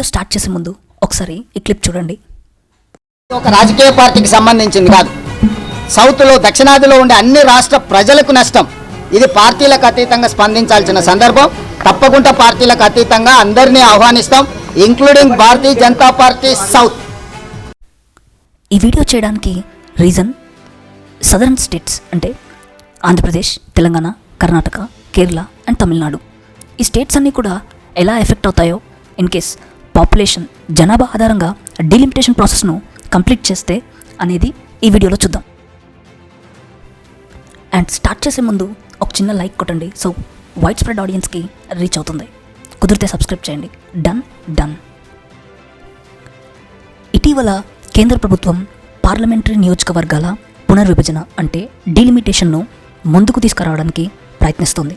Video start చేసే ముందు ఒకసారి ఈ క్లిప్ చూడండి. ఒక రాజకీయ పార్టీకి సంబంధించింది కాదు. సౌత్లో దక్షిణాదిలో ఉండే అన్ని రాష్ట్ర ప్రజలకు నష్టం. ఇది పార్టీలకు అతీతంగా స్పందించాల్సిన సందర్భం. తప్పకుండా పార్టీలకు అతీతంగా అందరినీ ఆహ్వానిస్తాం including Bharatiya Janata party south. ఈ వీడియో చేయడానికి రీజన్ సదరన్ స్టేట్స్ అంటే ఆంధ్రప్రదేశ్ తెలంగాణ కర్ణాటక కేరళ అండ్ తమిళనాడు. ఈ స్టేట్స్ అన్నీ కూడా ఎలా ఎఫెక్ట్ అవుతాయో ఇన్ కేస్ పాపులేషన్ జనాభా ఆధారంగా డీలిమిటేషన్ ప్రాసెస్ను కంప్లీట్ చేస్తే అనేది ఈ వీడియోలో చూద్దాం. అండ్ స్టార్ట్ చేసే ముందు ఒక చిన్న లైక్ కొట్టండి. సో వైడ్ స్ప్రెడ్ ఆడియన్స్కి రీచ్ అవుతుంది. కుదిరితే సబ్స్క్రైబ్ చేయండి. Done done. ఇటీవల కేంద్ర ప్రభుత్వం పార్లమెంటరీ నియోజకవర్గాల పునర్విభజన అంటే డీలిమిటేషన్ను ముందుకు తీసుకురావడానికి ప్రయత్నిస్తుంది.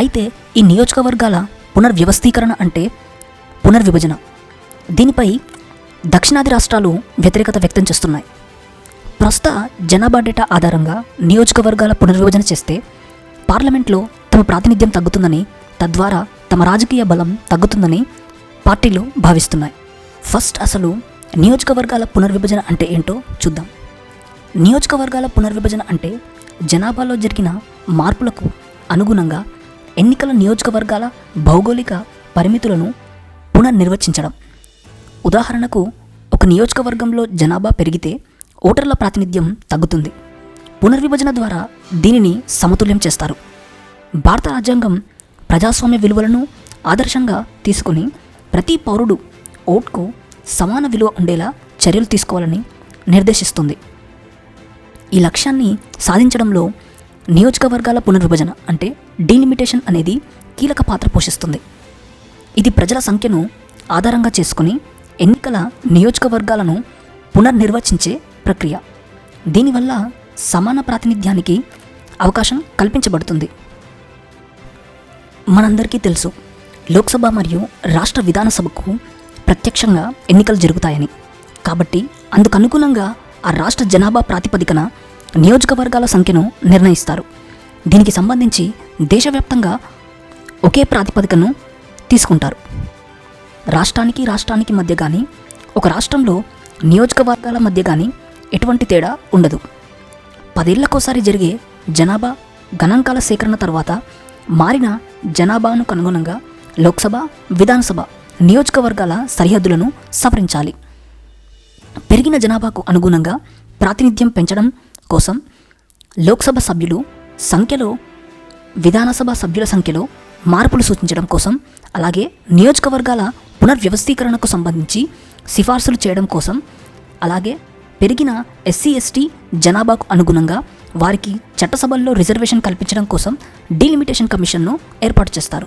అయితే ఈ నియోజకవర్గాల పునర్వ్యవస్థీకరణ అంటే పునర్విభజన. దీనిపై దక్షిణాది రాష్ట్రాలు వ్యతిరేకత వ్యక్తం చేస్తున్నాయి. ప్రస్తుత జనాభా డేటా ఆధారంగా నియోజకవర్గాల పునర్విభజన చేస్తే పార్లమెంట్లో తమ ప్రాతినిధ్యం తగ్గుతుందని తద్వారా తమ రాజకీయ బలం తగ్గుతుందని పార్టీలు భావిస్తున్నాయి. ఫస్ట్ అసలు నియోజకవర్గాల పునర్విభజన అంటే ఏంటో చూద్దాం. నియోజకవర్గాల పునర్విభజన అంటే జనాభాలో జరిగిన మార్పులకు అనుగుణంగా ఎన్నికల నియోజకవర్గాల భౌగోళిక పరిమితులను పునర్నిర్వచించడం ఉదాహరణకు ఒక నియోజకవర్గంలో జనాభా పెరిగితే ఓటర్ల ప్రాతినిధ్యం తగ్గుతుంది. పునర్విభజన ద్వారా దీనిని సమతుల్యం చేస్తారు. భారత రాజ్యాంగం ప్రజాస్వామ్య విలువలను ఆదర్శంగా తీసుకుని ప్రతి పౌరుడు ఓట్కు సమాన విలువ ఉండేలా చర్యలు తీసుకోవాలని నిర్దేశిస్తుంది. ఈ లక్ష్యాన్ని సాధించడంలో నియోజకవర్గాల పునర్విభజన అంటే డీలిమిటేషన్ అనేది కీలక పాత్ర పోషిస్తుంది. ఇది ప్రజల సంఖ్యను ఆధారంగా చేసుకుని ఎన్నికల నియోజకవర్గాలను పునర్నిర్వచించే ప్రక్రియ. దీనివల్ల సమాన ప్రాతినిధ్యానికి అవకాశం కల్పించబడుతుంది. మనందరికీ తెలుసు లోక్సభ మరియు రాష్ట్ర విధానసభకు ప్రత్యక్షంగా ఎన్నికలు జరుగుతాయని. కాబట్టి అందుకు అనుగుణంగా ఆ రాష్ట్ర జనాభా ప్రాతిపదికన నియోజకవర్గాల సంఖ్యను నిర్ణయిస్తారు. దీనికి సంబంధించి దేశవ్యాప్తంగా ఒకే ప్రాతిపదికను తీసుకుంటారు. రాష్ట్రానికి రాష్ట్రానికి మధ్య కానీ ఒక రాష్ట్రంలో నియోజకవర్గాల మధ్య కానీ ఎటువంటి తేడా ఉండదు. పదేళ్ళకోసారి జరిగే జనాభా గణాంకాల సేకరణ తర్వాత మారిన జనాభాను అనుగుణంగా లోక్సభ విధానసభ నియోజకవర్గాల సరిహద్దులను సవరించాలి. పెరిగిన జనాభాకు అనుగుణంగా ప్రాతినిధ్యం పెంచడం కోసం లోక్సభ సభ్యులు సంఖ్యలో విధానసభ సభ్యుల సంఖ్యలో మార్పులు సూచించడం కోసం అలాగే నియోజకవర్గాల పునర్వ్యవస్థీకరణకు సంబంధించి సిఫార్సులు చేయడం కోసం అలాగే పెరిగిన ఎస్సీ ఎస్టీ జనాభాకు అనుగుణంగా వారికి చట్టసభల్లో రిజర్వేషన్ కల్పించడం కోసం డీలిమిటేషన్ కమిషన్ను ఏర్పాటు చేస్తారు.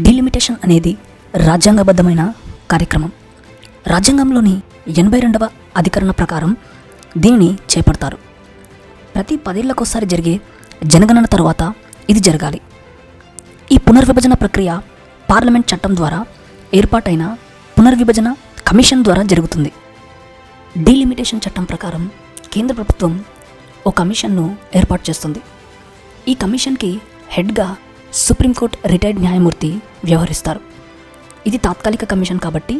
డీలిమిటేషన్ అనేది రాజ్యాంగబద్ధమైన కార్యక్రమం. రాజ్యాంగంలోని ఎనభై రెండవ అధికరణ ప్రకారం దీనిని చేపడతారు. ప్రతి పదేళ్ళకోసారి జరిగే జనగణన తర్వాత ఇది జరగాలి. ఈ పునర్విభజన ప్రక్రియ పార్లమెంట్ చట్టం ద్వారా ఏర్పాటైన పునర్విభజన కమిషన్ ద్వారా జరుగుతుంది. డీలిమిటేషన్ చట్టం ప్రకారం కేంద్ర ప్రభుత్వం ఓ కమిషన్ను ఏర్పాటు చేస్తుంది. ఈ కమిషన్కి హెడ్గా సుప్రీంకోర్టు రిటైర్డ్ న్యాయమూర్తి వ్యవహరిస్తారు. ఇది తాత్కాలిక కమిషన్ కాబట్టి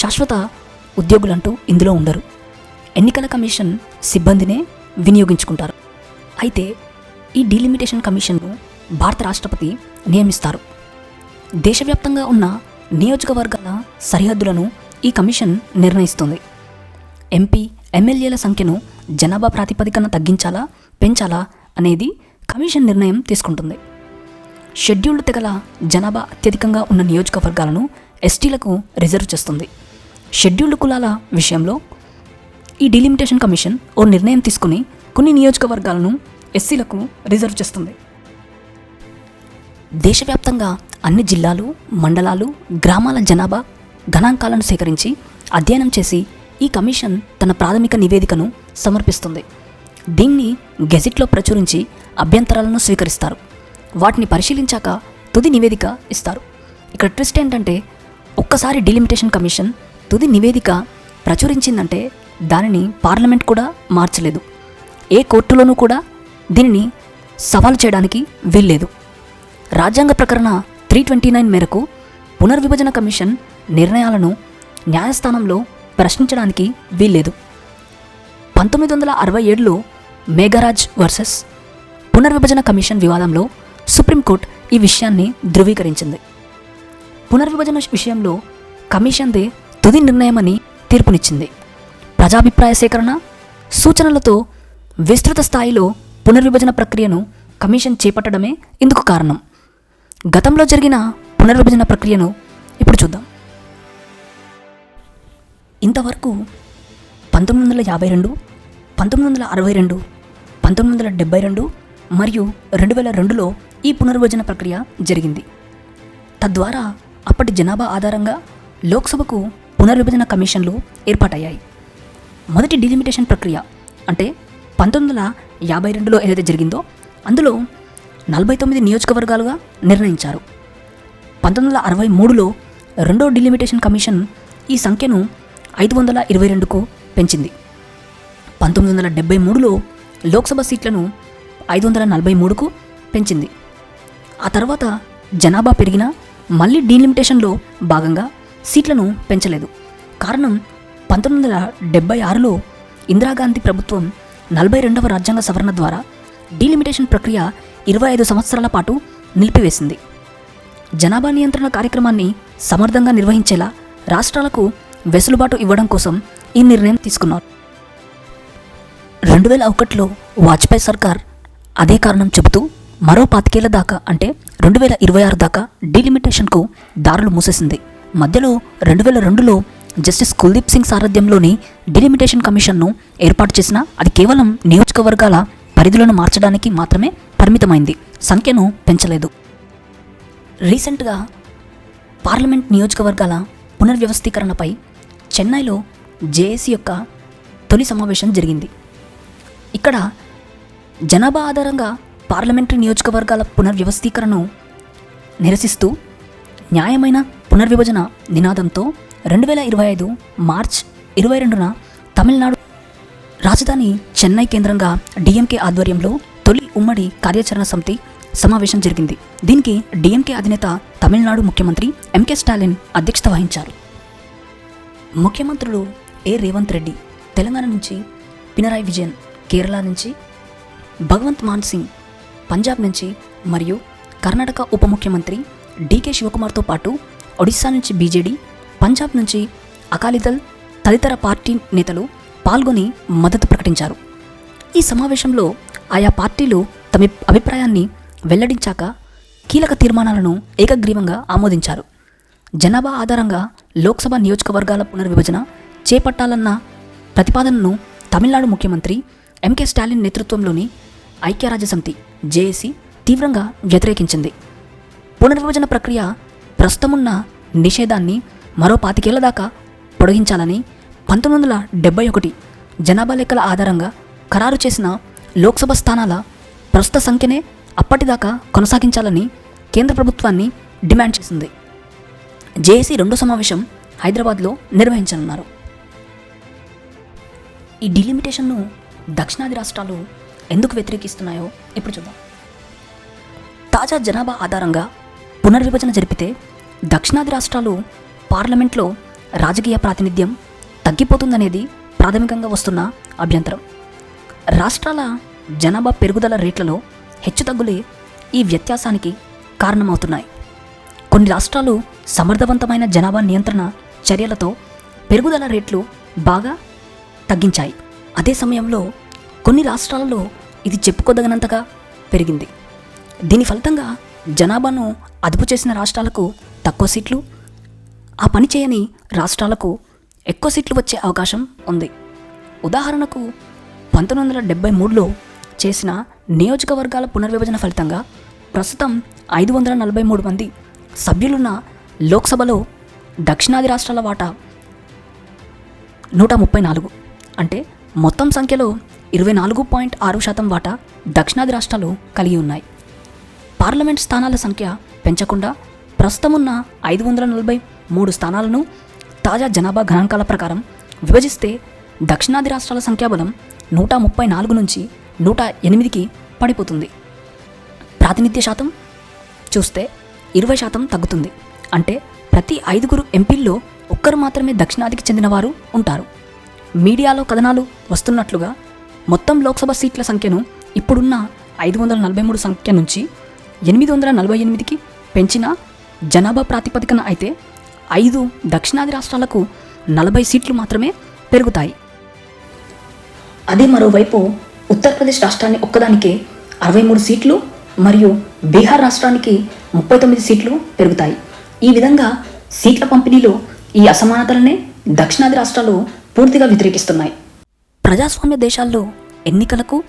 శాశ్వత ఉద్యోగులంటూ ఇందులో ఉండరు. ఎన్నికల కమిషన్ సిబ్బందినే వినియోగించుకుంటారు. అయితే ఈ డీలిమిటేషన్ కమిషన్ను భారత రాష్ట్రపతి నియమిస్తారు. దేశవ్యాప్తంగా ఉన్న నియోజకవర్గాల సరిహద్దులను ఈ కమిషన్ నిర్ణయిస్తుంది. ఎంపీ ఎమ్మెల్యేల సంఖ్యను జనాభా ప్రాతిపదికన తగ్గించాలా పెంచాలా అనేది కమిషన్ నిర్ణయం తీసుకుంటుంది. షెడ్యూల్డ్ తెగల జనాభా అత్యధికంగా ఉన్న నియోజకవర్గాలను ఎస్టీలకు రిజర్వ్ చేస్తుంది. షెడ్యూల్డ్ కులాల విషయంలో ఈ డిలిమిటేషన్ కమిషన్ ఓ నిర్ణయం తీసుకుని కొన్ని నియోజకవర్గాలను ఎస్సీలకు రిజర్వ్ చేస్తుంది. దేశవ్యాప్తంగా అన్ని జిల్లాలు మండలాలు గ్రామాల జనాభా గణాంకాలను సేకరించి అధ్యయనం చేసి ఈ కమిషన్ తన ప్రాథమిక నివేదికను సమర్పిస్తుంది. దీన్ని గెజిట్లో ప్రచురించి అభ్యంతరాలను స్వీకరిస్తారు. వాటిని పరిశీలించాక తుది నివేదిక ఇస్తారు. ఇక్కడ ట్విస్ట్ ఏంటంటే ఒక్కసారి డిలిమిటేషన్ కమిషన్ తుది నివేదిక ప్రచురించిందంటే దానిని పార్లమెంట్ కూడా మార్చలేదు. ఏ కోర్టులోనూ కూడా దీనిని సవాలు చేయడానికి వీల్లేదు. రాజ్యాంగ ప్రకరణ త్రీ ట్వంటీ నైన్ మేరకు పునర్విభజన కమిషన్ నిర్ణయాలను న్యాయస్థానంలో ప్రశ్నించడానికి వీల్లేదు. పంతొమ్మిది వందల అరవై ఏడులో మేఘరాజ్ వర్సెస్ పునర్విభజన కమిషన్ వివాదంలో సుప్రీంకోర్టు ఈ విషయాన్ని ధృవీకరించింది. పునర్విభజన విషయంలో కమిషన్దే తుది నిర్ణయమని తీర్పునిచ్చింది. ప్రజాభిప్రాయ సేకరణ సూచనలతో విస్తృత స్థాయిలో పునర్విభజన ప్రక్రియను కమిషన్ చేపట్టడమే ఇందుకు కారణం. గతంలో జరిగిన పునర్విభజన ప్రక్రియను ఇప్పుడు చూద్దాం. ఇంతవరకు పంతొమ్మిది వందల యాభై రెండు పంతొమ్మిది వందల అరవై రెండు పంతొమ్మిది వందల డెబ్బై రెండు మరియు రెండు వేల రెండులో ఈ పునర్విభజన ప్రక్రియ జరిగింది. తద్వారా అప్పటి జనాభా ఆధారంగా లోక్సభకు పునర్విభజన కమిషన్లు ఏర్పాటయ్యాయి. మొదటి డిలిమిటేషన్ ప్రక్రియ అంటే పంతొమ్మిది వందల యాభై రెండులో ఏదైతే జరిగిందో అందులో నలభై తొమ్మిది నియోజకవర్గాలుగా నిర్ణయించారు. పంతొమ్మిది వందల అరవై మూడులో రెండో డిలిమిటేషన్ కమిషన్ ఈ సంఖ్యను ఐదు వందల ఇరవై రెండుకు పెంచింది. పంతొమ్మిది వందల డెబ్బై మూడులో లోక్సభ సీట్లను ఐదు వందల నలభై మూడుకు పెంచింది. ఆ తర్వాత జనాభా పెరిగినా మళ్ళీ డీలిమిటేషన్లో భాగంగా సీట్లను పెంచలేదు. కారణం పంతొమ్మిది వందల డెబ్బై ఆరులో ఇందిరాగాంధీ ప్రభుత్వం నలభై రెండవ రాజ్యాంగ సవరణ ద్వారా డీలిమిటేషన్ ప్రక్రియ ఇరవై ఐదు సంవత్సరాల పాటు నిలిపివేసింది. జనాభా నియంత్రణ కార్యక్రమాన్ని సమర్థంగా నిర్వహించేలా రాష్ట్రాలకు వెసులుబాటు ఇవ్వడం కోసం ఈ నిర్ణయం తీసుకున్నారు. రెండు వేల ఒకటిలో వాజ్పేయి సర్కార్ అదే కారణం చెబుతూ మరో పాతికేళ్ళ దాకా అంటే రెండు వేల ఇరవై ఆరు దాకా డీలిమిటేషన్కు దారులు మూసేసింది. మధ్యలో రెండు వేల రెండులో జస్టిస్ కుల్దీప్ సింగ్ సారథ్యంలోని డిలిమిటేషన్ కమిషన్ను ఏర్పాటు చేసినా అది కేవలం నియోజకవర్గాల పరిధులను మార్చడానికి మాత్రమే పరిమితమైంది. సంఖ్యను పెంచలేదు. రీసెంట్గా పార్లమెంట్ నియోజకవర్గాల పునర్వ్యవస్థీకరణపై చెన్నైలో జేఏసీ యొక్క తొలి సమావేశం జరిగింది. ఇక్కడ జనాభా ఆధారంగా పార్లమెంటరీ నియోజకవర్గాల పునర్వ్యవస్థీకరణను నిరసిస్తూ న్యాయమైన పునర్విభజన నినాదంతో రెండు వేల ఇరవై ఐదు మార్చ్ ఇరవై రెండున తమిళనాడు రాజధాని చెన్నై కేంద్రంగా డిఎంకే ఆధ్వర్యంలో తొలి ఉమ్మడి కార్యాచరణ సమితి సమావేశం జరిగింది. దీనికి డిఎంకే అధినేత తమిళనాడు ముఖ్యమంత్రి ఎంకే స్టాలిన్ అధ్యక్షత వహించారు. ముఖ్యమంత్రులు ఏ రేవంత్ రెడ్డి తెలంగాణ నుంచి పినరాయి విజయన్ కేరళ నుంచి భగవంత్ మాన్ సింగ్ పంజాబ్ నుంచి మరియు కర్ణాటక ఉప ముఖ్యమంత్రి డీకే శివకుమార్తో పాటు ఒడిశా నుంచి బీజేడీ పంజాబ్ నుంచి అకాలీదళ్ తదితర పార్టీ నేతలు పాల్గొని మద్దతు ప్రకటించారు. ఈ సమావేశంలో ఆయా పార్టీలు తమ అభిప్రాయాన్ని వెల్లడించాక కీలక తీర్మానాలను ఏకగ్రీవంగా ఆమోదించారు. జనాభా ఆధారంగా లోక్సభ నియోజకవర్గాల పునర్విభజన చేపట్టాలన్న ప్రతిపాదనను తమిళనాడు ముఖ్యమంత్రి ఎంకే స్టాలిన్ నేతృత్వంలోని ఐక్యరాజ్యసమితి జేఏసీ తీవ్రంగా వ్యతిరేకించింది. పునర్విభజన ప్రక్రియ ప్రస్తుతమున్న నిషేధాన్ని మరో పాతికేళ్ళ దాకా పొడిగించాలని పంతొమ్మిది వందల డెబ్బై ఒకటి జనాభా లెక్కల ఆధారంగా ఖరారు చేసిన లోక్సభ స్థానాల ప్రస్తుత సంఖ్యనే అప్పటిదాకా కొనసాగించాలని కేంద్ర ప్రభుత్వాన్ని డిమాండ్ చేసింది. జేఏసీ రెండో సమావేశం హైదరాబాద్లో నిర్వహించనున్నారు. ఈ డిలిమిటేషన్ను దక్షిణాది రాష్ట్రాలు ఎందుకు వ్యతిరేకిస్తున్నాయో ఇప్పుడు చూద్దాం. తాజా జనాభా ఆధారంగా పునర్విభజన జరిపితే దక్షిణాది రాష్ట్రాలు పార్లమెంట్లో రాజకీయ ప్రాతినిధ్యం తగ్గిపోతుందనేది ప్రాథమికంగా వస్తున్న అభ్యంతరం. రాష్ట్రాల జనాభా పెరుగుదల రేట్లలో హెచ్చుతగ్గులే ఈ వ్యత్యాసానికి కారణమవుతున్నాయి. కొన్ని రాష్ట్రాలు సమర్థవంతమైన జనాభా నియంత్రణ చర్యలతో పెరుగుదల రేట్లు బాగా తగ్గించాయి. అదే సమయంలో కొన్ని రాష్ట్రాలలో ఇది చెప్పుకోదగినంతగా పెరిగింది. దీని ఫలితంగా జనాభాను అదుపు చేసిన రాష్ట్రాలకు తక్కువ సీట్లు ఆ పని చేయని రాష్ట్రాలకు ఎక్కువ సీట్లు వచ్చే అవకాశం ఉంది. ఉదాహరణకు పంతొమ్మిది వందల డెబ్బై మూడులో చేసిన నియోజకవర్గాల పునర్విభజన ఫలితంగా ప్రస్తుతం ఐదు వందల నలభై మూడు మంది సభ్యులున్న లోక్సభలో దక్షిణాది రాష్ట్రాల వాటా నూట ముప్పై నాలుగు. అంటే మొత్తం సంఖ్యలో ఇరవై నాలుగు పాయింట్ ఆరు శాతం వాటా దక్షిణాది రాష్ట్రాలు కలిగి ఉన్నాయి. పార్లమెంట్ స్థానాల సంఖ్య పెంచకుండా ప్రస్తుతం ఉన్న ఐదు వందల నలభై మూడు స్థానాలను తాజా జనాభా గణాంకాల ప్రకారం విభజిస్తే దక్షిణాది రాష్ట్రాల సంఖ్యాబలం నూట ముప్పై నాలుగు నుంచి నూట ఎనిమిదికి పడిపోతుంది. ప్రాతినిధ్య శాతం చూస్తే ఇరవై శాతం తగ్గుతుంది. అంటే ప్రతి ఐదుగురు ఎంపీల్లో ఒక్కరు మాత్రమే దక్షిణాదికి చెందినవారు ఉంటారు. మీడియాలో కథనాలు వస్తున్నట్లుగా మొత్తం లోక్సభ సీట్ల సంఖ్యను ఇప్పుడున్న ఐదు వందల నలభై మూడు సంఖ్య నుంచి ఎనిమిది వందల నలభై ఎనిమిదికి పెంచిన జనాభా ప్రాతిపదికన అయితే ఐదు దక్షిణాది రాష్ట్రాలకు నలభై సీట్లు మాత్రమే పెరుగుతాయి. అదే మరోవైపు ఉత్తరప్రదేశ్ రాష్ట్రాన్ని ఒక్కదానికి అరవై మూడు సీట్లు మరియు బీహార్ రాష్ట్రానికి ముప్పై తొమ్మిది సీట్లు పెరుగుతాయి. ఈ విధంగా సీట్ల పంపిణీలో ఈ అసమానతలనే దక్షిణాది రాష్ట్రాలు పూర్తిగా వ్యతిరేకిస్తున్నాయి. ప్రజాస్వామ్య దేశాల్లో ఎన్నికలకు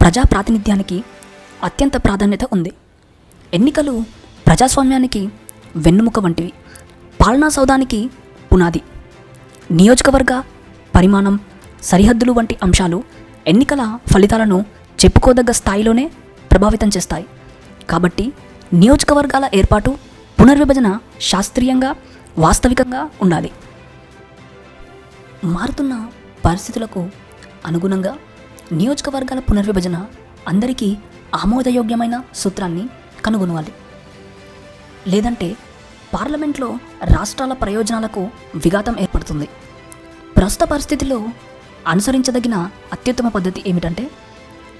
ప్రజా ప్రాతినిధ్యానికి అత్యంత ప్రాధాన్యత ఉంది. ఎన్నికలు ప్రజాస్వామ్యానికి వెన్నుముక వంటివి. పాలనా సౌధానికి పునాది. నియోజకవర్గ పరిమాణం సరిహద్దులు వంటి అంశాలు ఎన్నికల ఫలితాలను చెప్పుకోదగ్గ స్థాయిలోనే ప్రభావితం చేస్తాయి. కాబట్టి నియోజకవర్గాల ఏర్పాటు పునర్విభజన శాస్త్రీయంగా వాస్తవికంగా ఉండాలి. మారుతున్న పరిస్థితులకు అనుగుణంగా నియోజకవర్గాల పునర్విభజన అందరికీ ఆమోదయోగ్యమైన సూత్రాన్ని కనుగొనవాలి లేదంటే పార్లమెంట్లో రాష్ట్రాల ప్రయోజనాలకు విఘాతం ఏర్పడుతుంది. ప్రస్తుత పరిస్థితిలో అనుసరించదగిన అత్యుత్తమ పద్ధతి ఏమిటంటే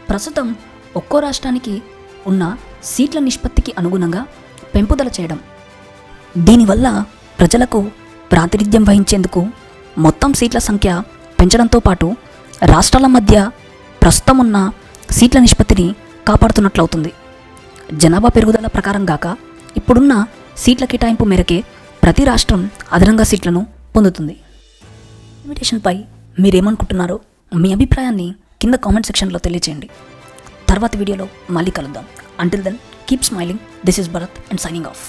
ప్రస్తుతం ఒక్కో రాష్ట్రానికి ఉన్న సీట్ల నిష్పత్తికి అనుగుణంగా పెంపుదల చేయడం. దీనివల్ల ప్రజలకు ప్రాతినిధ్యం వహించేందుకు మొత్తం సీట్ల సంఖ్య పెంచడంతో పాటు రాష్ట్రాల మధ్య ప్రస్తుతం ఉన్న సీట్ల నిష్పత్తిని కాపాడుతున్నట్లవుతుంది. జనాభా పెరుగుదల ప్రకారం గాక ఇప్పుడున్న సీట్ల కేటాయింపు మేరకే ప్రతి రాష్ట్రం అదనంగా సీట్లను పొందుతుంది. ఇన్విటేషన్పై మీరేమనుకుంటున్నారో మీ అభిప్రాయాన్ని కింద కామెంట్ సెక్షన్లో తెలియచేయండి. తర్వాత వీడియోలో మళ్ళీ కలుద్దాం. Until then keep smiling this is Bharat and signing off